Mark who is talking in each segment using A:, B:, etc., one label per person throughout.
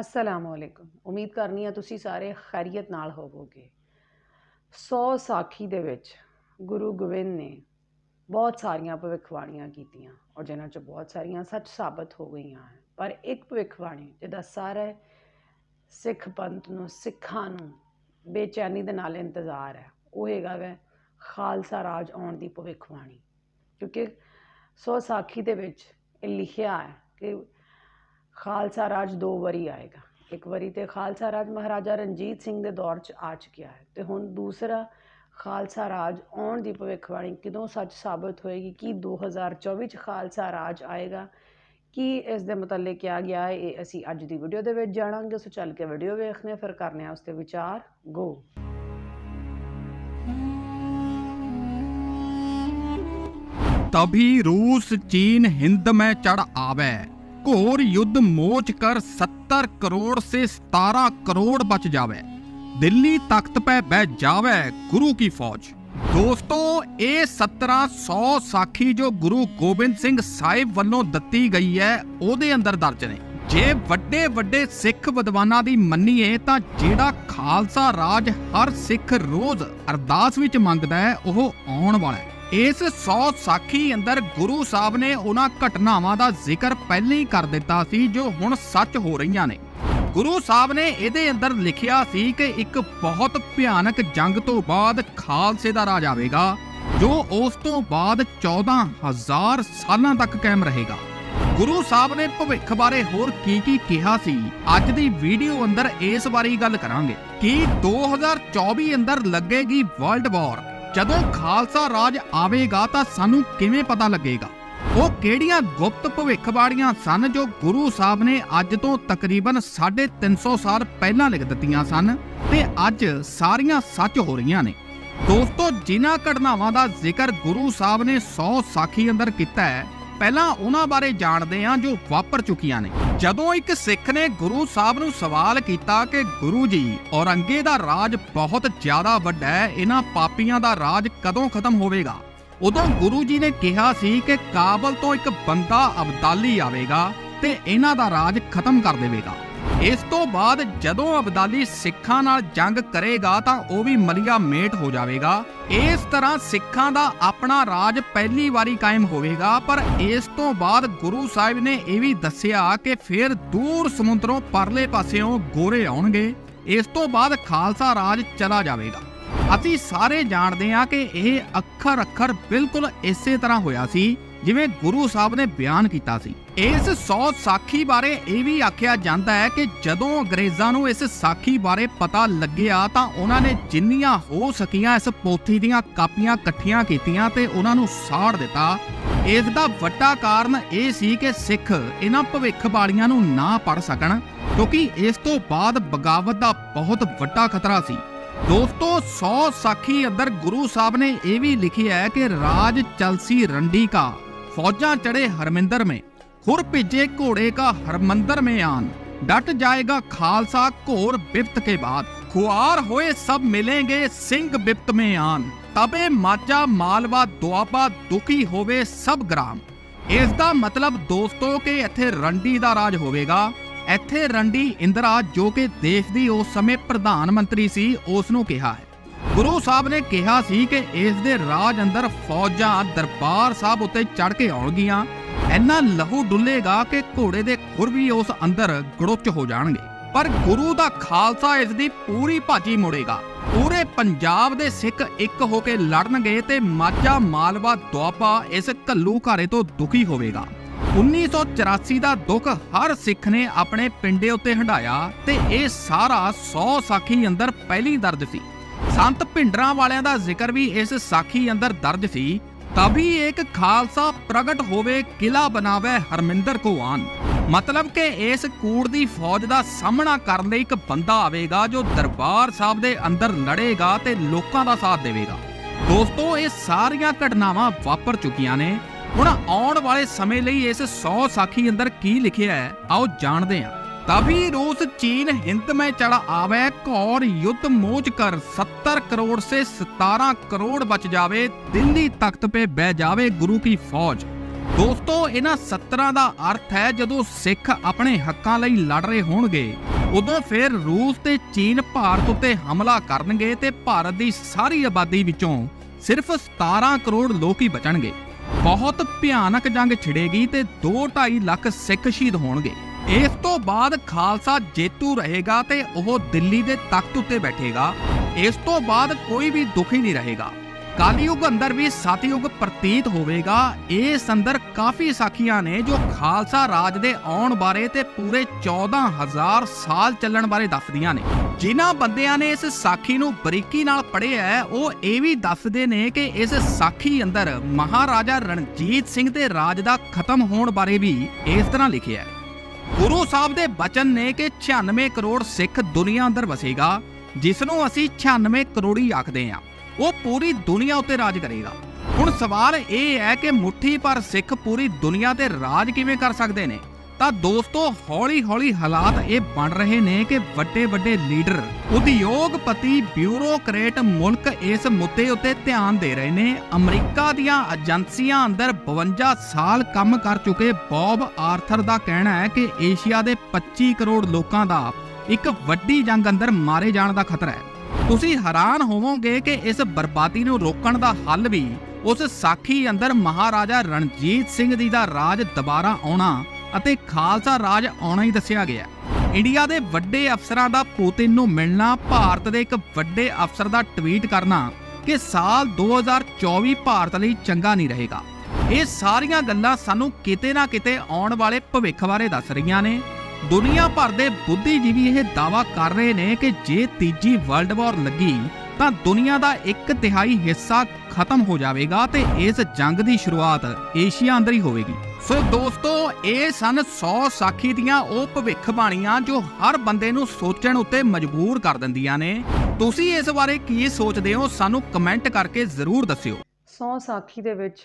A: ਅਸਲਾਮ ਵਾਲੇਕੁਮ ਉਮੀਦ ਕਰਨੀ ਆ ਤੁਸੀਂ ਸਾਰੇ ਖੈਰੀਅਤ ਨਾਲ ਹੋਵੋਗੇ। 100 ਸਾਖੀ ਦੇ ਵਿੱਚ ਗੁਰੂ ਗੋਬਿੰਦ ਨੇ ਬਹੁਤ ਸਾਰੀਆਂ ਭਵਿੱਖਬਾਣੀਆਂ ਕੀਤੀਆਂ ਔਰ ਜਿਨ੍ਹਾਂ 'ਚ ਬਹੁਤ ਸਾਰੀਆਂ ਸੱਚ ਸਾਬਤ ਹੋ ਗਈਆਂ ਹਨ। ਪਰ ਇੱਕ ਭਵਿੱਖਬਾਣੀ ਜਿਹਦਾ ਸਾਰੇ ਸਿੱਖ ਪੰਥ ਨੂੰ, ਸਿੱਖਾਂ ਨੂੰ ਬੇਚੈਨੀ ਦੇ ਨਾਲ ਇੰਤਜ਼ਾਰ ਹੈ, ਉਹ ਹੈਗਾ ਵੈ ਖਾਲਸਾ ਰਾਜ ਆਉਣ ਦੀ ਭਵਿੱਖਬਾਣੀ। ਕਿਉਂਕਿ 100 ਸਾਖੀ ਦੇ ਵਿੱਚ ਇਹ ਲਿਖਿਆ ਹੈ ਕਿ ਖਾਲਸਾ ਰਾਜ ਦੋ ਵਾਰੀ ਆਏਗਾ ਇੱਕ ਵਾਰੀ ਤੇ ਖਾਲਸਾ ਰਾਜ ਮਹਾਰਾਜਾ ਰਣਜੀਤ ਸਿੰਘ ਦੇ ਦੌਰ 'ਚ ਆ ਚੁੱਕਿਆ ਹੈ ਤੇ ਹੁਣ ਦੂਸਰਾ ਖਾਲਸਾ ਰਾਜ ਆਉਣ ਦੀ ਭਵਿੱਖਬਾਣੀ ਕਦੋਂ ਸੱਚ ਸਾਬਤ ਹੋਏਗੀ ਕੀ 2024 ਚ ਖਾਲਸਾ ਰਾਜ ਆਏਗਾ ਕੀ ਇਸ ਦੇ ਮੁਤਲਕ ਕਿਹਾ ਗਿਆ ਹੈ ਇਹ ਅਸੀਂ ਅੱਜ ਦੀ ਵੀਡੀਓ ਦੇ ਵਿੱਚ ਜਾਣਾਂਗੇ ਸੋ ਚੱਲ ਕੇ ਵੀਡੀਓ ਵੇਖਨੇ ਆ, ਫਿਰ ਕਰਨੇ ਆ ਉਸ ਤੇ ਵਿਚਾਰ ਗੋ
B: तभी रूस चीन हिंद में चढ़ आवे घोर युद्ध मोच कर सत्तर करोड़ से सतारह करोड़ बच जावे दिल्ली तख्त पे बैठ जावे गुरु की फौज ਦੋਸਤੋ ਇਹ 1700 ਸਾਖੀ ਜੋ ਗੁਰੂ ਗੋਬਿੰਦ ਸਿੰਘ ਸਾਹਿਬ ਵੱਲੋਂ ਦਿੱਤੀ ਗਈ ਹੈ ਉਹਦੇ ਅੰਦਰ ਦਰਜ ਨੇ ਜੇ ਵੱਡੇ ਵੱਡੇ ਸਿੱਖ ਵਿਦਵਾਨਾਂ ਦੀ ਮੰਨੀਏ ਤਾਂ ਜਿਹੜਾ ਖਾਲਸਾ ਰਾਜ ਹਰ ਸਿੱਖ ਰੋਜ਼ ਅਰਦਾਸ ਵਿੱਚ ਮੰਗਦਾ ਹੈ ਉਹ ਆਉਣ ਵਾਲਾ ਹੈ ਇਸ ਸੌ ਸਾਖੀ ਅੰਦਰ ਗੁਰੂ ਸਾਹਿਬ ਨੇ ਉਹਨਾਂ ਘਟਨਾਵਾਂ ਦਾ ਜ਼ਿਕਰ ਪਹਿਲਾਂ ਹੀ ਕਰ ਦਿੱਤਾ ਸੀ, ਜੋ ਹੁਣ ਸੱਚ ਹੋ ਰਹੀਆਂ ਨੇ। ਗੁਰੂ ਸਾਹਿਬ ਨੇ ਇਹਦੇ ਅੰਦਰ ਲਿਖਿਆ ਸੀ ਕਿ ਇੱਕ ਬਹੁਤ ਭਿਆਨਕ ਜੰਗ ਤੋਂ ਬਾਅਦ ਖਾਲਸੇ ਦਾ ਰਾਜ ਆਵੇਗਾ, ਜੋ ਉਸ ਤੋਂ ਬਾਅਦ 14000 ਸਾਲਾਂ ਤੱਕ ਕਾਇਮ ਰਹੇਗਾ। ਗੁਰੂ ਸਾਹਿਬ ਨੇ ਭਵਿੱਖ ਬਾਰੇ ਹੋਰ ਕੀ ਕੀ ਕਿਹਾ ਸੀ, ਅੱਜ ਦੀ ਵੀਡੀਓ ਅੰਦਰ ਇਸ ਬਾਰੇ ਗੱਲ ਕਰਾਂਗੇ। ਕਿ 2024 ਅੰਦਰ ਲੱਗੇਗੀ ਵਰਲਡ ਵਾਰ? ਜਦੋਂ ਖਾਲਸਾ ਰਾਜ ਆਵੇਗਾ ਤਾਂ ਸਾਨੂੰ ਕਿਵੇਂ ਪਤਾ ਲੱਗੇਗਾ? ਉਹ ਕਿਹੜੀਆਂ ਗੁਪਤ ਭਵਿੱਖਬਾਣੀਆਂ ਸਨ ਜੋ ਗੁਰੂ ਸਾਹਿਬ ਨੇ ਅੱਜ ਤੋਂ ਤਕਰੀਬਨ 350 ਸਾਲ ਪਹਿਲਾਂ ਲਿਖ ਦਿੱਤੀਆਂ ਸਨ ਤੇ ਅੱਜ ਸਾਰੀਆਂ ਸੱਚ ਹੋ ਰਹੀਆਂ ਨੇ? ਦੋਸਤੋ, ਜਿਨ੍ਹਾਂ ਘਟਨਾਵਾਂ ਦਾ ਜ਼ਿਕਰ ਗੁਰੂ ਸਾਹਿਬ ਨੇ 100 ਸਾਖੀ ਅੰਦਰ ਕੀਤਾ ਹੈ, ਪਹਿਲਾਂ ਉਹਨਾਂ ਬਾਰੇ ਜਾਣਦੇ ਹਾਂ ਜੋ ਵਾਪਰ ਚੁੱਕੀਆਂ ਨੇ। ਜਦੋਂ ਇੱਕ ਸਿੱਖ ਨੇ ਗੁਰੂ ਸਾਹਿਬ ਨੂੰ ਸਵਾਲ ਕੀਤਾ ਕਿ ਗੁਰੂ ਜੀ ਔਰੰਗੇ ਦਾ ਰਾਜ ਬਹੁਤ ਜ਼ਿਆਦਾ ਵੱਡਾ ਹੈ, ਇਹਨਾਂ ਪਾਪੀਆਂ ਦਾ ਰਾਜ ਕਦੋਂ ਖਤਮ ਹੋਵੇਗਾ? ਉਦੋਂ ਗੁਰੂ ਜੀ ਨੇ ਕਿਹਾ ਸੀ ਕਿ ਕਾਬਲ ਤੋਂ ਇੱਕ ਬੰਦਾ ਅਬਦਾਲੀ ਆਵੇਗਾ ਤੇ ਇਹਨਾਂ ਦਾ ਰਾਜ ਖਤਮ ਕਰ ਦੇਵੇਗਾ। ਇਸ ਤੋਂ ਬਾਅਦ ਜਦੋਂ ਅਬਦਾਲੀ ਸਿੱਖਾਂ ਨਾਲ ਜੰਗ ਕਰੇਗਾ ਤਾਂ ਉਹ ਵੀ ਮਲਿਆ ਮੇਟ ਹੋ ਜਾਵੇਗਾ। ਇਸ ਤਰ੍ਹਾਂ ਸਿੱਖਾਂ ਦਾ ਆਪਣਾ ਰਾਜ ਪਹਿਲੀ ਵਾਰੀ ਕਾਇਮ ਹੋਵੇਗਾ, ਪਰ ਇਸ ਤੋਂ ਬਾਅਦ ਗੁਰੂ ਸਾਹਿਬ ਨੇ ਇਹ ਵੀ ਦੱਸਿਆ ਕਿ ਫਿਰ ਦੂਰ ਸਮੁੰਦਰੋਂ ਪਰਲੇ ਪਾਸਿਓਂ ਗੋਰੇ ਆਉਣਗੇ। ਇਸ ਤੋਂ ਬਾਅਦ ਖਾਲਸਾ ਰਾਜ ਚਲਾ ਜਾਵੇਗਾ। ਅਸੀਂ ਸਾਰੇ ਜਾਣਦੇ ਹਾਂ ਕਿ ਇਹ ਅੱਖਰ ਅੱਖਰ ਬਿਲਕੁਲ ਇਸੇ ਤਰ੍ਹਾਂ ਹੋਇਆ ਸੀ, ਜਿਵੇਂ ਗੁਰੂ ਸਾਹਿਬ ਨੇ ਬਿਆਨ ਕੀਤਾ ਸੀ। ਇਸ ਸੌ ਸਾਖੀ ਬਾਰੇ ਇਹ ਵੀ ਆਖਿਆ ਜਾਂਦਾ ਹੈ ਕਿ ਜਦੋਂ ਅੰਗਰੇਜ਼ਾਂ ਨੂੰ ਇਸ ਸਾਖੀ ਬਾਰੇ ਪਤਾ ਲੱਗਿਆ ਤਾਂ ਉਹਨਾਂ ਨੇ ਜਿੰਨੀਆਂ ਹੋ ਸਕੀਆਂ ਇਸ ਪੋਥੀ ਦੀਆਂ ਕਾਪੀਆਂ ਇਕੱਠੀਆਂ ਕੀਤੀਆਂ ਤੇ ਉਹਨਾਂ ਨੂੰ ਸਾੜ ਦਿੱਤਾ। ਇਸ ਦਾ ਵੱਡਾ ਕਾਰਨ ਇਹ ਸੀ ਕਿ ਸਿੱਖ ਇਹਨਾਂ ਭਵਿੱਖਬਾਣੀਆਂ ਨੂੰ ਨਾ ਪੜ ਸਕਣ, ਕਿਉਂਕਿ ਇਸ ਤੋਂ ਬਾਅਦ ਬਗਾਵਤ ਦਾ ਬਹੁਤ ਵੱਡਾ ਖਤਰਾ ਸੀ। ਦੋਸਤੋ ਸੌ ਸਾਖੀ ਅੰਦਰ ਗੁਰੂ ਸਾਹਿਬ ਨੇ ਇਹ ਵੀ ਲਿਖਿਆ ਹੈ ਕਿ ਰਾਜ ਚਲਸੀ ਰੰਡੀ ਕਾ, ਫੌਜਾਂ ਚੜੇ ਹਰਮਿੰਦਰ ਮੇ। ਹੁਰ ਭਿੱਜੇ ਘੋੜੇ ਕਾ ਹਰਮੰਦਰ ਮੇ ਆਨ। ਡਟ ਜਾਏਗਾ ਖਾਲਸਾ ਘੋਰ ਬਿਪਤ ਕੇ ਬਾਦ। ਖੁਆਰ ਹੋਏ ਸਭ ਮਿਲेंगे ਸਿੰਘ ਬਿਪਤ ਮੇ ਆਨ। ਤਬੇ ਮਾਚਾ ਮਾਲਵਾ ਦੁਆਬਾ ਦੁਖੀ ਹੋਵੇ ਸਭ ਗ੍ਰਾਮ। ਇਸ ਦਾ ਮਤਲਬ ਦੋਸਤੋ ਕਿ ਇੱਥੇ ਰੰਡੀ ਦਾ ਰਾਜ ਹੋਵੇਗਾ। ਇੱਥੇ ਰੰਡੀ ਇੰਦਰਾ ਜੋ ਕਿ ਦੇਸ਼ ਦੀ ਉਸ ਸਮੇਂ ਪ੍ਰਧਾਨ ਮੰਤਰੀ ਸੀ ਉਸ ਨੂੰ ਕਿਹਾ ਹੈ। ਗੁਰੂ ਸਾਹਿਬ ਨੇ ਕਿਹਾ ਸੀ ਕਿ ਇਸ ਦੇ ਰਾਜ ਅੰਦਰ ਫੌਜਾਂ ਦਰਬਾਰ ਸਾਹਿਬ ਉੱਤੇ ਚੜ ਕੇ ਆਉਣਗੀਆਂ। ਇੰਨਾ ਲਹੂ ਡੁੱਲੇਗਾ ਕਿ ਘੋੜੇ ਦੇ ਖੁਰ ਵੀ ਉਸ ਅੰਦਰ ਗੜੁੱਚ ਹੋ ਜਾਣਗੇ। ਪਰ ਗੁਰੂ ਦਾ ਖਾਲਸਾ ਇਸ ਦੀ ਪੂਰੀ ਭਾਜੀ ਮੋੜੇਗਾ। ਪੂਰੇ ਪੰਜਾਬ ਦੇ ਸਿੱਖ ਇੱਕ ਹੋ ਕੇ ਲੜਨਗੇ ਤੇ ਮਾਝਾ ਮਾਲਵਾ ਦੁਆਬਾ ਇਸ ਘੱਲੂ ਘਾਰੇ ਤੋਂ ਦੁਖੀ ਹੋਵੇਗਾ। 1984 ਦਾ ਦੁੱਖ ਹਰ ਸਿੱਖ ਨੇ ਆਪਣੇ ਪਿੰਡੇ ਉੱਤੇ ਹੰਡਾਇਆ ਤੇ ਇਹ ਸਾਰਾ 100 ਸਾਖੀ ਅੰਦਰ ਪਹਿਲੀ ਦਰਜ ਸੀ। ਸੰਤ ਭਿੰਡਰਾਂ ਵਾਲਿਆਂ ਦਾ ਜ਼ਿਕਰ ਵੀ ਇਸ ਸਾਖੀ ਅੰਦਰ ਦਰਜ ਸੀ ਤभी ਇੱਕ ਖਾਲਸਾ ਪ੍ਰਗਟ ਹੋਵੇ ਕਿਲਾ ਬਣਾਵੇ ਹਰਮਿੰਦਰ ਕੋ ਆਨ ਮਤਲਬ ਕਿ ਇਸ ਕੂੜ ਦੀ ਫੌਜ ਦਾ ਸਾਹਮਣਾ ਕਰਨ ਲਈ ਇੱਕ ਬੰਦਾ ਆਵੇਗਾ ਜੋ ਦਰਬਾਰ ਸਾਹਿਬ ਦੇ ਅੰਦਰ ਲੜੇਗਾ ਤੇ ਲੋਕਾਂ ਦਾ ਸਾਥ ਦੇਵੇਗਾ ਦੋਸਤੋ ਇਹ ਸਾਰੀਆਂ ਘਟਨਾਵਾਂ ਵਾਪਰ ਚੁੱਕੀਆਂ ਨੇ ਹੁਣ ਆਉਣ ਵਾਲੇ ਸਮੇਂ ਲਈ ਇਸ 100 ਸਾਖੀ ਅੰਦਰ ਕੀ ਲਿਖਿਆ ਹੈ ਆਓ ਜਾਣਦੇ ਹਾਂ तभी रूस चीन हिंद में चढ़ आवे घौर युद्ध मोच कर सत्तर करोड़ से सतारह करोड़ बच जावे दिल्ली तख्त पे बह जावे गुरु की फौज ਦੋਸਤੋ ਇਹਨਾਂ ਸੱਤਰਾਂ ਦਾ ਅਰਥ ਹੈ ਜਦੋਂ ਸਿੱਖ ਆਪਣੇ ਹੱਕਾਂ ਲਈ ਲੜ ਰਹੇ ਹੋਣਗੇ ਉਦੋਂ ਫਿਰ ਰੂਸ ਤੇ ਚੀਨ ਭਾਰਤ ਉੱਤੇ ਹਮਲਾ ਕਰਨਗੇ ਤੇ ਭਾਰਤ ਦੀ ਸਾਰੀ ਆਬਾਦੀ ਵਿੱਚੋਂ ਸਿਰਫ 17 ਕਰੋੜ ਲੋਕ ਹੀ ਬਚਣਗੇ ਬਹੁਤ ਭਿਆਨਕ ਜੰਗ ਛਿੜੇਗੀ ਤੇ 2.5 ਲੱਖ ਸਿੱਖ ਸ਼ਹੀਦ ਹੋਣਗੇ ਇਸ ਤੋਂ ਬਾਅਦ ਖਾਲਸਾ ਜੇਤੂ ਰਹੇਗਾ ਤੇ ਉਹ ਦਿੱਲੀ ਦੇ ਤਖਤ ਉੱਤੇ ਬੈਠੇਗਾ। ਇਸ ਤੋਂ ਬਾਅਦ ਕੋਈ ਵੀ ਦੁਖੀ ਨਹੀਂ ਰਹੇਗਾ। ਕਲਯੁਗ ਅੰਦਰ ਵੀ ਸਤਯੁਗ ਪ੍ਰਤੀਤ ਹੋਵੇਗਾ। ਇਸ ਅੰਦਰ ਕਾਫੀ ਸਾਖੀਆਂ ਨੇ ਜੋ ਖਾਲਸਾ ਰਾਜ ਦੇ ਆਉਣ ਬਾਰੇ ਤੇ ਪੂਰੇ 14000 ਸਾਲ ਚੱਲਣ ਬਾਰੇ ਦੱਸਦੀਆਂ ਨੇ। ਜਿਨ੍ਹਾਂ ਬੰਦਿਆਂ ਨੇ ਇਸ ਸਾਖੀ ਨੂੰ ਬਰੀਕੀ ਨਾਲ ਪੜ੍ਹਿਆ ਹੈ, ਉਹ ਇਹ ਵੀ ਦੱਸਦੇ ਨੇ ਕਿ ਇਸ ਸਾਖੀ ਅੰਦਰ ਮਹਾਰਾਜਾ ਰਣਜੀਤ ਸਿੰਘ ਦੇ ਰਾਜ ਦਾ ਖਤਮ ਹੋਣ ਬਾਰੇ ਵੀ ਇਸ ਤਰ੍ਹਾਂ ਲਿਖਿਆ ਹੈ। ਗੁਰੂ ਸਾਹਿਬ ਦੇ ਬਚਨ ਨੇ ਕਿ 96 ਕਰੋੜ ਸਿੱਖ ਦੁਨੀਆ ਅੰਦਰ ਵਸੇਗਾ ਜਿਸ ਨੂੰ ਅਸੀਂ 96 ਕਰੋੜੀ ਆਖਦੇ ਹਾਂ। ਉਹ ਪੂਰੀ ਦੁਨੀਆ ਉੱਤੇ ਰਾਜ ਕਰੇਗਾ। ਹੁਣ ਸਵਾਲ ਇਹ ਹੈ ਕਿ ਮੁੱਠੀ ਪਰ ਸਿੱਖ ਪੂਰੀ ਦੁਨੀਆ ਤੇ ਰਾਜ ਕਿਵੇਂ ਕਰ ਸਕਦੇ ਨੇ? ਤਾਂ ਦੋਸਤੋ, ਹੌਲੀ-ਹੌਲੀ ਹਾਲਾਤ ਇਹ ਬਣ ਰਹੇ ਨੇ ਕਿ ਵੱਡੇ-ਵੱਡੇ ਲੀਡਰ ਉਦਯੋਗਪਤੀ ਬਿਊਰੋਕਰੇਟ ਮੁਲਕ ਇਸ ਮੁੱਦੇ ਉੱਤੇ ਧਿਆਨ ਦੇ ਰਹੇ ਨੇ। ਅਮਰੀਕਾ ਦੀਆਂ ਏਜੰਸੀਆਂ ਅੰਦਰ 52 ਸਾਲ ਕੰਮ ਕਰ ਚੁੱਕੇ ਬੌਬ ਆਰਥਰ ਦਾ ਕਹਿਣਾ ਹੈ ਕਿ ਏਸ਼ੀਆ ਦੇ 25 ਕਰੋੜ ਲੋਕਾਂ ਦਾ ਇੱਕ ਵੱਡੀ ਜੰਗ ਅੰਦਰ ਮਾਰੇ ਜਾਣ ਦਾ ਖਤਰਾ ਹੈ। ਤੁਸੀਂ ਹੈਰਾਨ ਹੋਵੋਗੇ ਕਿ ਇਸ ਬਰਬਾਦੀ ਨੂੰ ਰੋਕਣ ਦਾ ਹੱਲ ਵੀ ਉਸ ਸਾਖੀ ਅੰਦਰ ਮਹਾਰਾਜਾ ਰਣਜੀਤ ਸਿੰਘ ਜੀ ਦਾ ਰਾਜ ਦੁਬਾਰਾ ਆਉਣਾ ਅਤੇ ਖਾਲਸਾ ਰਾਜ ਆਉਣਾ ਹੀ ਦੱਸਿਆ ਗਿਆ ਇੰਡੀਆ ਦੇ ਵੱਡੇ ਅਫਸਰਾਂ ਦਾ ਪੁਤਿਨ ਨੂੰ ਮਿਲਣਾ, ਭਾਰਤ ਦੇ ਇੱਕ ਵੱਡੇ ਅਫਸਰ ਦਾ ਟਵੀਟ ਕਰਨਾ ਕਿ ਸਾਲ 2024 ਭਾਰਤ ਲਈ ਚੰਗਾ ਨਹੀਂ ਰਹੇਗਾ। ਇਹ ਸਾਰੀਆਂ ਗੱਲਾਂ ਸਾਨੂੰ ਕਿਤੇ ਨਾ ਕਿਤੇ ਆਉਣ ਵਾਲੇ ਭਵਿੱਖ ਬਾਰੇ ਦੱਸ ਰਹੀਆਂ ਨੇ। ਦੁਨੀਆ ਭਰ ਦੇ ਬੁੱਧੀਜੀਵੀ ਇਹ ਦਾਵਾ ਕਰ ਰਹੇ ਨੇ ਕਿ ਜੇ ਤੀਜੀ ਵਰਲਡ ਵਾਰ ਲੱਗੀ ਤਾਂ ਦੁਨੀਆ ਦਾ ਇੱਕ ਤਿਹਾਈ ਹਿੱਸਾ ਖਤਮ ਹੋ ਜਾਵੇਗਾ ਤੇ ਇਸ ਜੰਗ ਦੀ ਸ਼ੁਰੂਆਤ ਏਸ਼ੀਆ ਅੰਦਰ ਹੀ ਹੋਵੇਗੀ। ਸੋ ਦੋਸਤੋ, ਇਹ ਸਨ 100 ਸਾਖੀ ਦੀਆਂ ਉਹ ਭਵਿੱਖਬਾਣੀਆਂ ਜੋ ਹਰ ਬੰਦੇ ਨੂੰ ਸੋਚਣ ਉੱਤੇ ਮਜਬੂਰ ਕਰ ਦਿੰਦੀਆਂ ਨੇ। ਤੁਸੀਂ ਇਸ ਬਾਰੇ ਕੀ ਸੋਚਦੇ ਹੋ, ਸਾਨੂੰ ਕਮੈਂਟ ਕਰਕੇ ਜ਼ਰੂਰ ਦੱਸਿਓ।
A: ਸੌ ਸਾਖੀ ਦੇ ਵਿੱਚ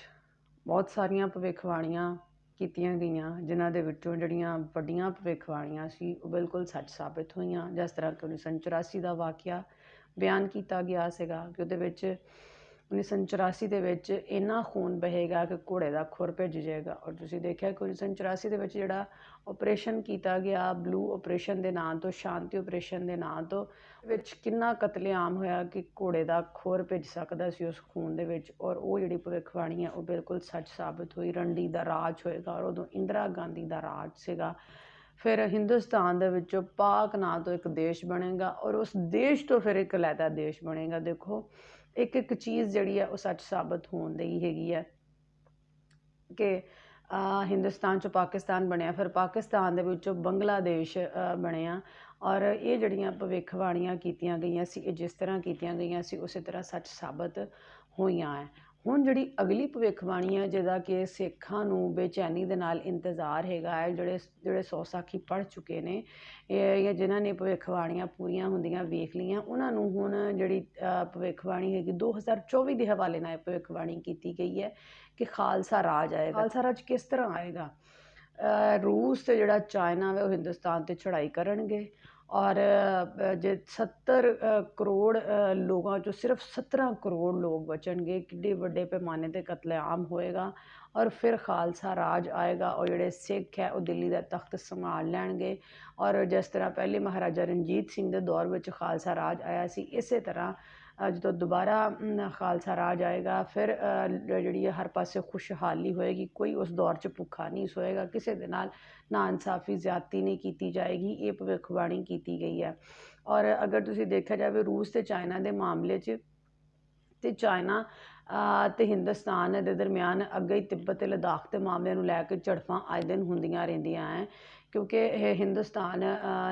A: ਬਹੁਤ ਸਾਰੀਆਂ ਭਵਿੱਖਬਾਣੀਆਂ ਕੀਤੀਆਂ ਗਈਆਂ, ਜਿਨ੍ਹਾਂ ਦੇ ਵਿੱਚੋਂ ਜਿਹੜੀਆਂ ਵੱਡੀਆਂ ਭਵਿੱਖਬਾਣੀਆਂ ਸੀ, ਉਹ ਬਿਲਕੁਲ ਸੱਚ ਸਾਬਿਤ ਹੋਈਆਂ। ਜਿਸ ਤਰ੍ਹਾਂ ਕਿ 1984 ਦਾ ਵਾਕਿਆ ਬਿਆਨ ਕੀਤਾ ਗਿਆ ਸੀਗਾ ਕਿ ਉਹਦੇ ਵਿੱਚ 1984 ਦੇ ਵਿੱਚ ਇੰਨਾ ਖੂਨ ਬਹੇਗਾ ਕਿ ਘੋੜੇ ਦਾ ਖੁਰ ਭਿੱਜ ਜਾਏਗਾ। ਔਰ ਤੁਸੀਂ ਦੇਖਿਆ ਕਿ 1984 ਦੇ ਵਿੱਚ ਜਿਹੜਾ ਆਪਰੇਸ਼ਨ ਕੀਤਾ ਗਿਆ ਬਲੂ ਆਪਰੇਸ਼ਨ ਦੇ ਨਾਂ ਤੋਂ, ਸ਼ਾਂਤੀ ਆਪਰੇਸ਼ਨ ਦੇ ਨਾਂ ਤੋਂ, ਵਿੱਚ ਕਿੰਨਾ ਕਤਲੇਆਮ ਹੋਇਆ ਕਿ ਘੋੜੇ ਦਾ ਖੁਰ ਭਿੱਜ ਸਕਦਾ ਸੀ ਉਸ ਖੂਨ ਦੇ ਵਿੱਚ। ਔਰ ਉਹ ਜਿਹੜੀ ਭਵਿੱਖਬਾਣੀ ਹੈ, ਉਹ ਬਿਲਕੁਲ ਸੱਚ ਸਾਬਤ ਹੋਈ। ਰੰਡੀ ਦਾ ਰਾਜ ਹੋਏਗਾ ਔਰ ਉਦੋਂ ਇੰਦਰਾ ਗਾਂਧੀ ਦਾ ਰਾਜ ਸੀਗਾ। ਫਿਰ ਹਿੰਦੁਸਤਾਨ ਦੇ ਵਿੱਚੋਂ ਪਾਕ ਨਾਂ ਤੋਂ ਇੱਕ ਦੇਸ਼ ਬਣੇਗਾ ਔਰ ਉਸ ਦੇਸ਼ ਤੋਂ ਫਿਰ ਇੱਕ ਅਲੱਗਾ ਦੇਸ਼ ਬਣੇਗਾ। ਦੇਖੋ ਇੱਕ ਇੱਕ ਚੀਜ਼ ਜਿਹੜੀ ਹੈ ਉਹ ਸੱਚ ਸਾਬਤ ਹੋਣ ਦੀ ਹੈਗੀ ਹੈ ਕਿ ਹਿੰਦੁਸਤਾਨ ਚੋਂ ਪਾਕਿਸਤਾਨ ਬਣਿਆ, ਫਿਰ ਪਾਕਿਸਤਾਨ ਦੇ ਵਿੱਚੋਂ ਬੰਗਲਾਦੇਸ਼ ਬਣਿਆ। ਔਰ ਇਹ ਜਿਹੜੀਆਂ ਭਵਿੱਖਬਾਣੀਆਂ ਕੀਤੀਆਂ ਗਈਆਂ ਸੀ, ਇਹ ਜਿਸ ਤਰ੍ਹਾਂ ਕੀਤੀਆਂ ਗਈਆਂ ਸੀ, ਉਸੇ ਤਰ੍ਹਾਂ ਸੱਚ ਸਾਬਤ ਹੋਈਆਂ ਹੈ ਹੁਣ ਜਿਹੜੀ ਅਗਲੀ ਭਵਿੱਖਬਾਣੀ ਹੈ ਜਿਹਦਾ ਕਿ ਸਿੱਖਾਂ ਨੂੰ ਬੇਚੈਨੀ ਦੇ ਨਾਲ ਇੰਤਜ਼ਾਰ ਹੈਗਾ ਹੈ ਜਿਹੜੇ ਜਿਹੜੇ ਸੌ ਸਾਖੀ ਪੜ੍ਹ ਚੁੱਕੇ ਨੇ ਇਹ ਜਾਂ ਜਿਨ੍ਹਾਂ ਨੇ ਭਵਿੱਖਬਾਣੀਆਂ ਪੂਰੀਆਂ ਹੁੰਦੀਆਂ ਵੇਖ ਲਈਆਂ ਉਹਨਾਂ ਨੂੰ ਹੁਣ ਜਿਹੜੀ ਭਵਿੱਖਬਾਣੀ ਹੈਗੀ 2024 ਦੇ ਹਵਾਲੇ ਨਾਲ ਭਵਿੱਖਬਾਣੀ ਕੀਤੀ ਗਈ ਹੈ ਕਿ ਖਾਲਸਾ ਰਾਜ ਆਏਗਾ। ਖਾਲਸਾ ਰਾਜ ਕਿਸ ਤਰ੍ਹਾਂ ਆਏਗਾ? ਰੂਸ ਤੇ ਜਿਹੜਾ ਚਾਈਨਾ ਵੇ ਉਹ ਹਿੰਦੁਸਤਾਨ ਤੇ ਚੜ੍ਹਾਈ ਕਰਨਗੇ। ਔਰ ਅ, ਜੇ 70 ਅ, ਕਰੋੜ ਅ, ਲੋਕਾਂ ਚੋਂ ਸਿਰਫ 17 ਕਰੋੜ ਲੋਕ ਬਚਣਗੇ ਕਿੱਡੇ ਵੱਡੇ ਪੈਮਾਨੇ ਤੇ ਕਤਲੇਆਮ ਹੋਏਗਾ ਔਰ ਫਿਰ ਖਾਲਸਾ ਰਾਜ ਆਏਗਾ ਔਰ ਜਿਹੜੇ ਸਿੱਖ ਹੈ ਉਹ ਦਿੱਲੀ ਦਾ ਤਖਤ ਸੰਭਾਲ ਲੈਣਗੇ ਔਰ ਜਿਸ ਤਰ੍ਹਾਂ ਪਹਿਲੇ ਮਹਾਰਾਜਾ ਰਣਜੀਤ ਸਿੰਘ ਦੇ ਦੌਰ ਵਿੱਚ ਖਾਲਸਾ ਰਾਜ ਆਇਆ ਸੀ ਇਸੇ ਤਰ੍ਹਾਂ ਜਦੋਂ ਦੁਬਾਰਾ ਖਾਲਸਾ ਰਾਜ ਆਏਗਾ, ਫਿਰ ਜਿਹੜੀ ਹੈ, ਹਰ ਪਾਸੇ ਖੁਸ਼ਹਾਲੀ ਹੋਏਗੀ, ਕੋਈ ਉਸ ਦੌਰ 'ਚ ਭੁੱਖਾ ਨਹੀਂ ਸੋਏਗਾ, ਕਿਸੇ ਦੇ ਨਾਲ ਨਾ ਇਨਸਾਫੀ ਜ਼ਿਆਦਤੀ ਨਹੀਂ ਕੀਤੀ ਜਾਏਗੀ, ਇਹ ਭਵਿੱਖਬਾਣੀ ਕੀਤੀ ਗਈ ਹੈ। ਔਰ ਅਗਰ ਤੁਸੀਂ ਦੇਖਿਆ ਜਾਵੇ ਰੂਸ ਅਤੇ ਚਾਈਨਾ ਦੇ ਮਾਮਲੇ 'ਚ ਅਤੇ ਚਾਈਨਾ ਅਤੇ ਹਿੰਦੁਸਤਾਨ ਦੇ ਦਰਮਿਆਨ ਅੱਗੇ ਹੀ ਤਿੱਬਤ ਤੇ ਲਦਾਖ ਦੇ ਮਾਮਲੇ ਨੂੰ ਲੈ ਕੇ ਝੜਪਾਂ ਆਏ ਦਿਨ ਹੁੰਦੀਆਂ ਰਹਿੰਦੀਆਂ ਹੈ ਕਿਉਂਕਿ ਇਹ ਹਿੰਦੁਸਤਾਨ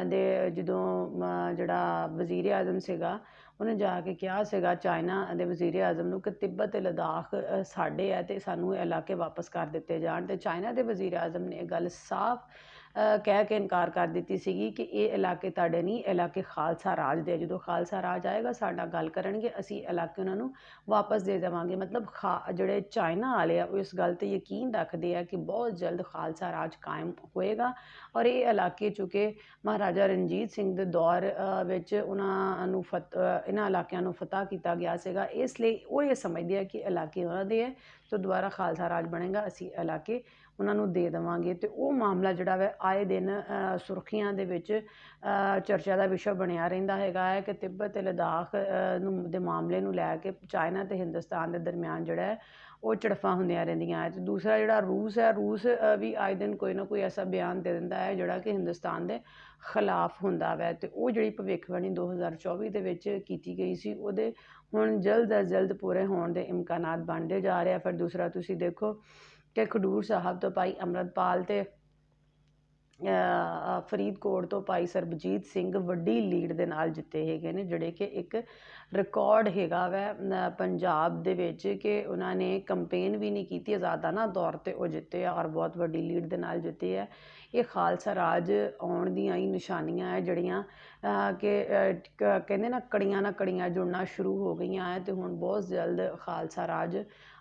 A: ਦੇ ਜਦੋਂ ਜਿਹੜਾ ਵਜ਼ੀਰ ਆਜ਼ਮ ਸੀਗਾ, ਉਹਨੇ ਜਾ ਕੇ ਕਿਹਾ ਸੀਗਾ, ਚਾਈਨਾ ਦੇ ਵਜ਼ੀਰ ਆਜ਼ਮ ਨੂੰ ਕਿ ਤਿੱਬਤ ਤੇ ਲਦਾਖ ਸਾਡੇ ਹੈ ਅਤੇ ਸਾਨੂੰ ਇਹ ਇਲਾਕੇ ਵਾਪਸ ਕਰ ਦਿੱਤੇ ਜਾਣ ਅਤੇ ਚਾਈਨਾ ਦੇ ਵਜ਼ੀਰ ਆਜ਼ਮ ਨੇ ਇਹ ਗੱਲ ਸਾਫ਼ ਕਹਿ ਕੇ ਇਨਕਾਰ ਕਰ ਦਿੱਤੀ ਸੀਗੀ ਕਿ ਇਹ ਇਲਾਕੇ ਤੁਹਾਡੇ ਨਹੀਂ ਇਹ ਇਲਾਕੇ ਖਾਲਸਾ ਰਾਜ ਦੇ ਜਦੋਂ ਖਾਲਸਾ ਰਾਜ ਆਏਗਾ, ਸਾਡਾ ਗੱਲ ਕਰਨਗੇ, ਅਸੀਂ ਇਲਾਕੇ ਉਹਨਾਂ ਨੂੰ ਵਾਪਸ ਦੇ ਦੇਵਾਂਗੇ। ਮਤਲਬ ਖਾ, ਜਿਹੜੇ ਚਾਈਨਾ ਵਾਲੇ ਆ, ਉਹ ਇਸ ਗੱਲ ਤੇ ਯਕੀਨ ਰੱਖਦੇ ਆ ਕਿ ਬਹੁਤ ਜਲਦ ਖਾਲਸਾ ਰਾਜ ਕਾਇਮ ਹੋਏਗਾ। ਔਰ ਇਹ ਇਲਾਕੇ ਚੁੱਕੇ ਮਹਾਰਾਜਾ ਰਣਜੀਤ ਸਿੰਘ ਦੇ ਦੌਰ ਵਿੱਚ ਉਹਨਾਂ ਨੂੰ ਫਤ ਇਹਨਾਂ ਇਲਾਕਿਆਂ ਨੂੰ ਫਤਿਹ ਕੀਤਾ ਗਿਆ ਸੀਗਾ। ਇਸ ਲਈ ਉਹ ਇਹ ਸਮਝਦੇ ਆ ਕਿ ਇਲਾਕੇ ਉਹਨਾਂ ਦੇ ਹੈ ਤੋਂ ਦੁਬਾਰਾ ਖਾਲਸਾ ਰਾਜ ਬਣੇਗਾ। ਅਸੀਂ ਇਲਾਕੇ ਉਹਨਾਂ ਨੂੰ ਦੇ ਦੇਵਾਂਗੇ ਅਤੇ ਉਹ ਮਾਮਲਾ ਜਿਹੜਾ ਵੈ ਆਏ ਦਿਨ ਅ, ਸੁਰਖੀਆਂ ਦੇ ਵਿੱਚ ਚਰਚਾ ਦਾ ਵਿਸ਼ਾ ਬਣਿਆ ਰਹਿੰਦਾ ਹੈਗਾ ਹੈ ਕਿ ਤਿੱਬਤ ਅਤੇ ਲਦਾਖ ਨੂੰ ਦੇ ਮਾਮਲੇ ਨੂੰ ਲੈ ਕੇ ਚਾਈਨਾ ਅਤੇ ਹਿੰਦੁਸਤਾਨ ਦੇ ਦਰਮਿਆਨ ਜਿਹੜਾ ਹੈ ਉਹ ਝੜਫਾਂ ਹੁੰਦੀਆਂ ਰਹਿੰਦੀਆਂ ਹੈ ਅਤੇ ਦੂਸਰਾ ਜਿਹੜਾ ਰੂਸ ਹੈ ਰੂਸ ਵੀ ਆਏ ਦਿਨ ਕੋਈ ਨਾ ਕੋਈ ਐਸਾ ਬਿਆਨ ਦੇ ਦਿੰਦਾ ਹੈ ਜਿਹੜਾ ਕਿ ਹਿੰਦੁਸਤਾਨ ਦੇ ਖਿਲਾਫ ਹੁੰਦਾ ਵੈ ਅਤੇ ਉਹ ਜਿਹੜੀ ਭਵਿੱਖਬਾਣੀ 2024 ਦੇ ਵਿੱਚ ਕੀਤੀ ਗਈ ਸੀ ਉਹਦੇ ਹੁਣ ਜਲਦ ਅਜ ਜਲਦ ਪੂਰੇ ਹੋਣ ਦੇ ਇਮਕਾਨਾਤ ਬਣਦੇ ਜਾ ਰਹੇ ਆ। ਫਿਰ ਦੂਸਰਾ ਤੁਸੀਂ ਦੇਖੋ ਕਿ ਖਡੂਰ ਸਾਹਿਬ ਤੋਂ ਭਾਈ ਅੰਮ੍ਰਿਤਪਾਲ ਅਤੇ ਫਰੀਦਕੋਟ ਤੋਂ ਭਾਈ ਸਰਬਜੀਤ ਸਿੰਘ ਵੱਡੀ ਲੀਡ ਦੇ ਨਾਲ ਜਿੱਤੇ ਹੈਗੇ ਨੇ, ਜਿਹੜੇ ਕਿ ਇੱਕ ਰਿਕਾਰਡ ਹੈਗਾ ਵੈ ਪੰਜਾਬ ਦੇ ਵਿੱਚ ਕਿ ਉਹਨਾਂ ਨੇ ਕੰਪੇਨ ਵੀ ਨਹੀਂ ਕੀਤੀ, ਆਜ਼ਾਦਾਨਾ ਤੌਰ ਤੇ ਉਹ ਜਿੱਤੇ ਆ ਔਰ ਬਹੁਤ ਵੱਡੀ ਲੀਡ ਦੇ ਨਾਲ ਜਿੱਤੇ ਆ। ਇਹ ਖਾਲਸਾ ਰਾਜ ਆਉਣ ਦੀਆਂ ਹੀ ਨਿਸ਼ਾਨੀਆਂ ਹੈ ਜਿਹੜੀਆਂ ਕਿ ਕ- ਕਹਿੰਦੇ ਨਾ ਕੜੀਆਂ ਨਾਲ ਕੜੀਆਂ ਜੁੜਨਾ ਸ਼ੁਰੂ ਹੋ ਗਈਆਂ ਹੈ ਅਤੇ ਹੁਣ ਬਹੁਤ ਜਲਦ ਖਾਲਸਾ ਰਾਜ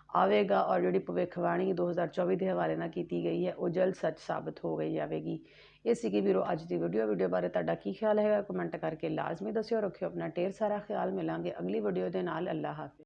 A: ਆਵੇਗਾ ਔਰ ਜਿਹੜੀ ਭਵਿੱਖਬਾਣੀ 2024 ਦੇ ਹਵਾਲੇ ਨਾਲ ਕੀਤੀ ਗਈ ਹੈ, ਉਹ ਜਲਦ ਸੱਚ ਸਾਬਤ ਹੋ ਗਈ ਜਾਵੇਗੀ। ਇਹ ਸੀਗੀ ਵੀਰੋ ਅੱਜ ਦੀ ਵੀਡੀਓ ਵੀਡੀਓ ਬਾਰੇ ਤੁਹਾਡਾ ਕੀ ਖਿਆਲ ਹੈਗਾ? ਕਮੈਂਟ ਕਰਕੇ ਲਾਜ਼ਮੀ ਦੱਸਿਓ, ਰੱਖਿਓ ਆਪਣਾ ਢੇਰ ਸਾਰਾ ਖਿਆਲ, ਮਿਲਾਂਗੇ ਅਗਲੀ ਵੀਡੀਓ ਦੇ ਨਾਲ ਅੱਲਾ ਹਾਫਿਜ਼।